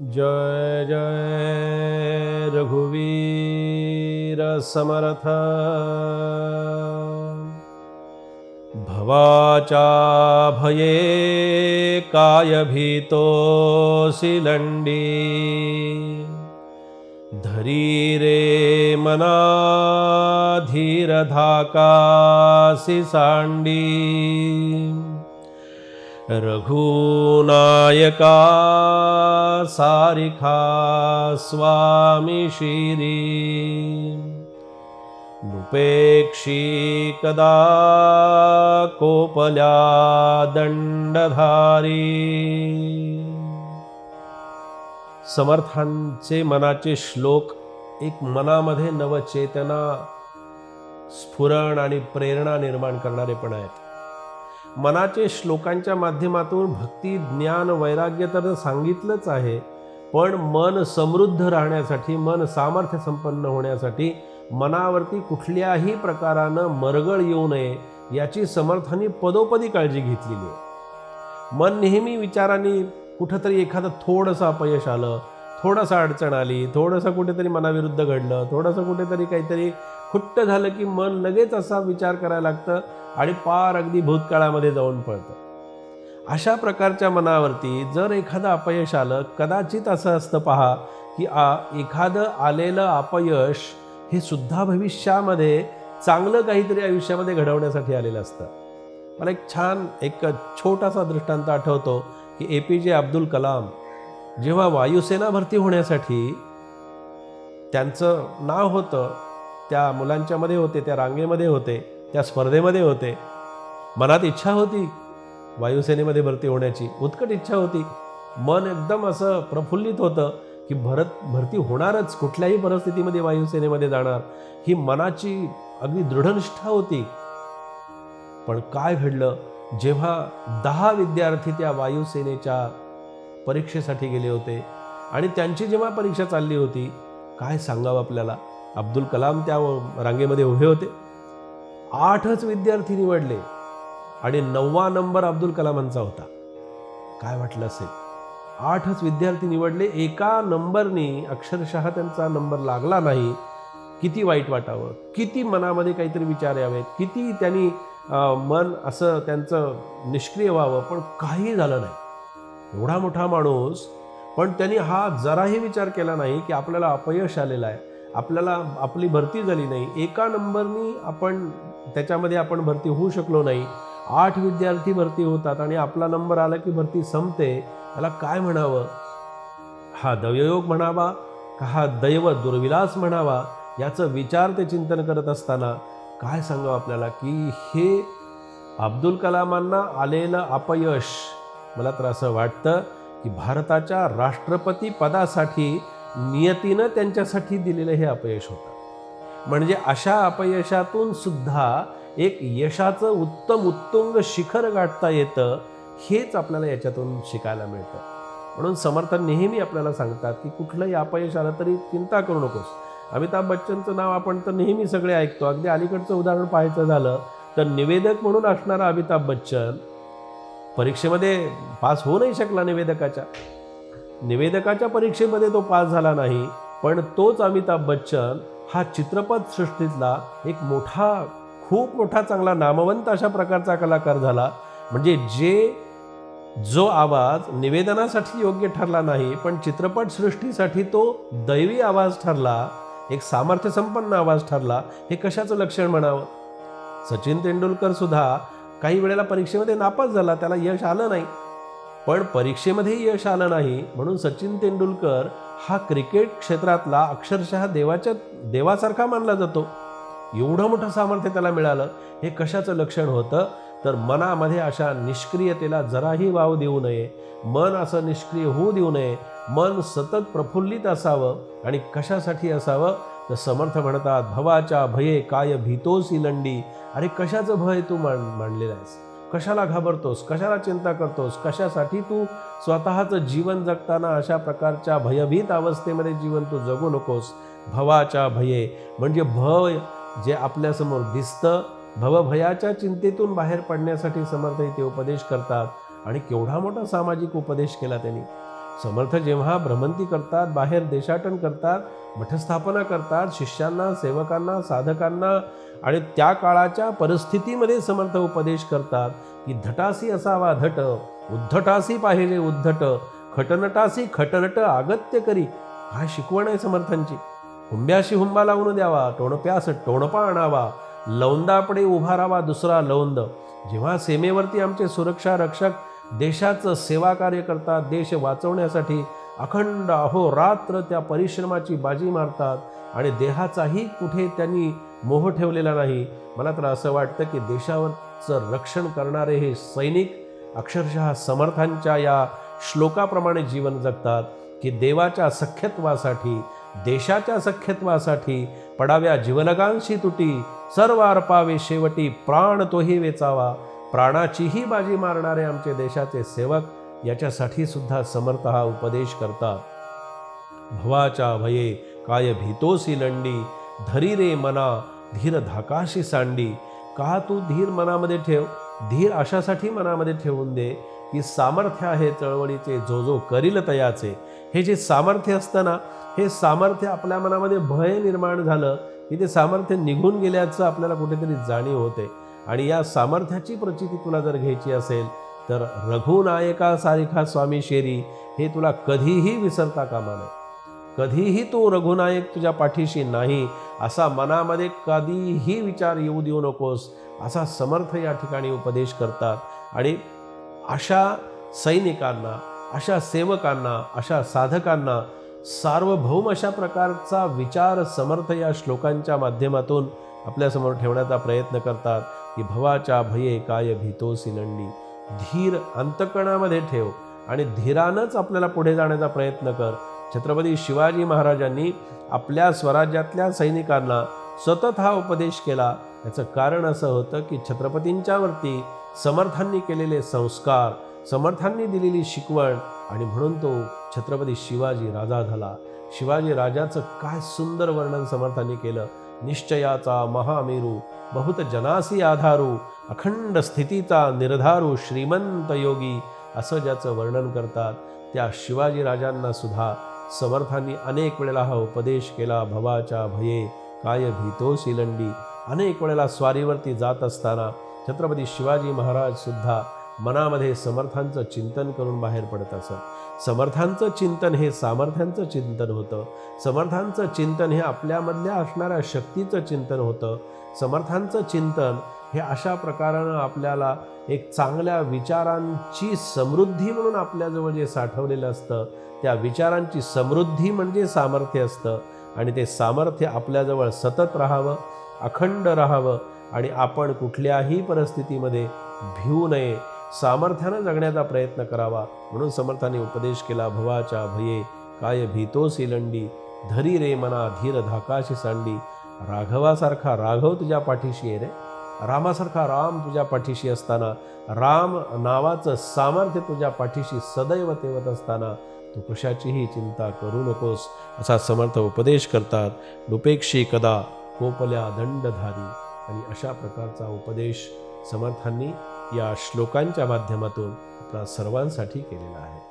जय जयरघुवीरसमर्थ भवाचा भयेकायभीतो सिलण्डी धरी रे मना धीरधाकासि साण्डी। रघुनायका सारिखा स्वामी शिरी। नुपेक्षी कदा कोपल्या दंडधारी। समर्थांचे मनाचे श्लोक एक मनामध्ये नवचेतना स्फुरण आणि प्रेरणा निर्माण करणारे पण आहेत. मनाचे श्लोकांच्या माध्यमातून भक्ती ज्ञान वैराग्य तर सांगितलंच आहे पण मन समृद्ध राहण्यासाठी मन सामर्थ्य संपन्न होण्यासाठी मनावरती कुठल्याही प्रकारानं मरगळ येऊ नये याची समर्थाने पदोपदी काळजी घेतलेली आहे. मन नेहमी विचारांनी कुठंतरी एखादं थोडंसं अपयश आलं थोडंसं अडचण आली थोडंसं कुठेतरी मनाविरुद्ध घडलं थोडंसं कुठेतरी काहीतरी खुट्ट झालं की मन लगेच असा विचार करायला लागतं आणि पार अगदी भूतकाळामध्ये जाऊन पळतं. अशा प्रकारच्या मनावरती जर एखादं अपयश आलं कदाचित असं असतं पहा की आ एखादं आलेलं अपयश हे सुद्धा भविष्यामध्ये चांगलं काहीतरी आयुष्यामध्ये घडवण्यासाठी आलेलं असतं. मला एक छान एक छोटासा दृष्टांत आठवतो की ए पी जे अब्दुल कलाम जेव्हा वायुसेना भरती होण्यासाठी त्यांचं नाव होतं त्या मुलांच्यामध्ये होते त्या रांगेमध्ये होते त्या स्पर्धेमध्ये होते. मनात इच्छा होती वायुसेनेमध्ये भरती होण्याची उत्कट इच्छा होती. मन एकदम असं प्रफुल्लित होतं की भरत भरती होणारच कुठल्याही परिस्थितीमध्ये वायुसेनेमध्ये जाणार. ही मनाची अगदी दृढनिष्ठा होती. पण काय घडलं? जेव्हा दहा विद्यार्थी त्या वायुसेनेच्या परीक्षेसाठी गेले होते आणि त्यांची जेव्हा परीक्षा चालली होती काय सांगावं आपल्याला? अब्दुल कलाम त्या रांगेमध्ये उभे होते. आठच विद्यार्थी निवडले आणि नववा नंबर अब्दुल कलामांचा होता. काय वाटलं असेल? आठच विद्यार्थी निवडले एका नंबरनी अक्षरशः त्यांचा नंबर लागला नाही. किती वाईट वाटावं किती मनामध्ये काहीतरी विचार यावेत किती त्यांनी मन असं त्यांचं निष्क्रिय व्हावं पण काही झालं नाही. एवढा मोठा माणूस पण त्यांनी हा जराही विचार केला नाही की आपल्याला अपयश आलेलं आहे. आपल्याला आपली भरती झाली नाही. एका नंबरनी आपण त्याच्यामध्ये आपण भरती होऊ शकलो नाही. आठ विद्यार्थी भरती होतात आणि आपला नंबर आला की भरती संपते. त्याला काय म्हणावं? हा दवयोग म्हणावा का हा दैव दुर्विलास म्हणावा? याचं विचार ते चिंतन करत असताना काय सांगावं आपल्याला? की हे अब्दुल कलामांना आलेलं अपयश मला तर असं वाटतं की भारताच्या राष्ट्रपती पदासाठी नियतीनं त्यांच्यासाठी दिलेलं हे अपयश होतं. म्हणजे अशा अपयशातून सुद्धा एक यशाचं उत्तम उत्तुंग शिखर गाठता येतं हेच आपल्याला याच्यातून शिकायला मिळतं. म्हणून समर्थ नेहमी आपल्याला सांगतात की कुठलंही अपयश आलं तरी चिंता करू नकोस. अमिताभ बच्चनचं नाव आपण तर नेहमी सगळे ऐकतो. अगदी अलीकडचं उदाहरण पाहायचं झालं तर निवेदक म्हणून असणारा अमिताभ बच्चन परीक्षेमध्ये पास होऊ नाही शकला निवेदकाच्या. निवेदकाच्या परीक्षेमध्ये तो पास झाला नाही पण तोच अमिताभ बच्चन हा चित्रपट सृष्टीतला एक मोठा खूप मोठा चांगला नामवंत अशा प्रकारचा कलाकार झाला. म्हणजे जे जो आवाज निवेदनासाठी योग्य ठरला नाही पण चित्रपटसृष्टीसाठी तो दैवी आवाज ठरला एक सामर्थ्यसंपन्न आवाज ठरला हे कशाचं लक्षण म्हणावं? सचिन तेंडुलकर सुद्धा काही वेळेला परीक्षेमध्ये नापास झाला त्याला यश आलं नाही. पण परीक्षेमध्ये यश आलं नाही म्हणून सचिन तेंडुलकर हा क्रिकेट क्षेत्रातला अक्षरशः देवाच्या देवासारखा मानला जातो. एवढं मोठं सामर्थ्य त्याला मिळालं हे कशाचं लक्षण होतं? तर मनामध्ये अशा निष्क्रियतेला जराही वाव देऊ नये. मन असं निष्क्रिय होऊ देऊ नये. मन सतत प्रफुल्लित असावं आणि कशासाठी असावं? तर समर्थ म्हणतात भवाच्या भये काय भीतोसी लंडी अरे कशाचं भय तू मान मांडलेलं आहेस? कशाला घाबरतोस? कशाला चिंता करतोस? कशासाठी तू स्वतःचं जीवन जगताना अशा प्रकारच्या भयभीत अवस्थेमध्ये जीवन तू जगू नकोस? भवाच्या भये. म्हणजे भय जे आपल्यासमोर दिसतं भवभयाच्या चिंतेतून बाहेर पडण्यासाठी समर्थ इथे उपदेश करतात आणि केवढा मोठा सामाजिक उपदेश केला त्यांनी. समर्थ जेव्हा भ्रमंती करतात बाहेर देशाटन करतात मठस्थापना करतात शिष्यांना सेवकांना साधकांना आणि त्या काळाच्या परिस्थितीमध्ये समर्थ उपदेश करतात की धटासी असावा धट उद्धटासी पाहिजे उद्धट खटनटासी खटनट आगत्य करी. हा शिकवण आहे समर्थांची. हुंब्याशी हुंबा लावून द्यावा टोणप्यास टोणपा आणावा लौंदापडे उभारावा दुसरा लौंद. जेव्हा सीमेवरती आमचे सुरक्षा रक्षक देशाचं सेवा कार्य करतात देश वाचवण्यासाठी अखंड अहोरात्र त्या परिश्रमाची बाजी मारतात आणि देहाचाही कुठे त्यांनी मोह ठेवलेला नाही. मला तर असं वाटतं की देशावरचं रक्षण करणारे हे सैनिक अक्षरशः समर्थांच्या या श्लोकाप्रमाणे जीवन जगतात की देवाच्या सख्यत्वासाठी देशाच्या सख्यत्वासाठी पडाव्या जीवलगांशी तुटी सर्व अर्पावे शेवटी प्राण तोही वेचावा. प्राणाचीही बाजी मारणारे आमचे देशाचे सेवक याच्यासाठी सुद्धा समर्थ हा उपदेश करतात. भवाच्या भये काय भीतोसी लंडी धरी रे मना धीर धाकाशी सांडी. का तू धीर मनामध्ये ठेव धीर अशासाठी मनामध्ये ठेवून दे की सामर्थ्य आहे चळवळीचे जो जो करील तयाचे. हे जे सामर्थ्य असतं ना हे सामर्थ्य आपल्या मनामध्ये भय निर्माण झालं की ते सामर्थ्य निघून गेल्याचं आपल्याला कुठेतरी जाणीव होते. आणि या सामर्थ्याची प्रचिती तुला जर घ्यायची असेल तर रघुनायकासारखा स्वामी शेरी हे तुला कधीही विसरता कामा नये. कधीही तो रघुनायक तुझ्या पाठीशी नाही असा मनामध्ये कधीही विचार येऊ देऊ नकोस असा समर्थ या ठिकाणी उपदेश करतात. आणि अशा सैनिकांना अशा सेवकांना अशा साधकांना सार्वभौम अशा प्रकारचा विचार समर्थ या श्लोकांच्या माध्यमातून आपल्यासमोर ठेवण्याचा प्रयत्न करतात की भवाच्या भये काय भीतो सिलंडी धीर अंतकणामध्ये ठेव आणि धीरानंच आपल्याला पुढे जाण्याचा प्रयत्न कर. छत्रपती शिवाजी महाराजांनी आपल्या स्वराज्यातल्या सैनिकांना सतत हा उपदेश केला. याचं कारण असं होतं की छत्रपतींच्यावरती समर्थांनी केलेले संस्कार समर्थांनी दिलेली शिकवण आणि म्हणून तो छत्रपती शिवाजी राजा झाला. शिवाजी राजाचं काय सुंदर वर्णन समर्थांनी केलं. निश्चयाचा महामेरू बहुत जनासी आधारू अखंड स्थितीचा निर्धारू श्रीमंत योगी असं ज्याचं वर्णन करतात त्या शिवाजी राजांना सुद्धा समर्थांनी अनेक वेळेला हा उपदेश केला भवाच्या भये काय भीतो सिलंडी. अनेक वेळेला स्वारीवरती जात असताना छत्रपती शिवाजी महाराज सुद्धा मनामध्ये समर्थांचं चिंतन करून बाहेर पडत असत समर्थांचं चिंतन हे सामर्थ्यांचं चिंतन होतं. समर्थांचं चिंतन हे आपल्यामधल्या असणाऱ्या शक्तीचं चिंतन होतं. समर्थांचं चिंतन हे अशा प्रकारानं आपल्याला एक चांगल्या विचारांची समृद्धी म्हणून आपल्याजवळ जे साठवलेलं असतं त्या विचारांची समृद्धी म्हणजे सामर्थ्य असतं. आणि ते सामर्थ्य आपल्याजवळ सतत राहावं अखंड राहावं आणि आपण कुठल्याही परिस्थितीमध्ये भिवू नये सामर्थ्यानं जगण्याचा प्रयत्न करावा म्हणून समर्थाने उपदेश केला भवाच्या भये काय भीतोसी लंडी धरी रे मना धीर धाकाशी सांडी. राघवासारखा राघव तुझ्या पाठीशी आहे रे. रामासारखा राम तुझ्या पाठीशी असताना राम नावाचं सामर्थ्य तुझ्या पाठीशी सदैव तेवत असताना तू कशाचीही चिंता करू नकोस असा समर्थ उपदेश करतात नुपेक्षी कदा कोपल्या दंडधारी. आणि अशा प्रकारचा उपदेश समर्थांनी या श्लोकांच्या माध्यमातून आपल्या सर्वांसाठी केलेला आहे.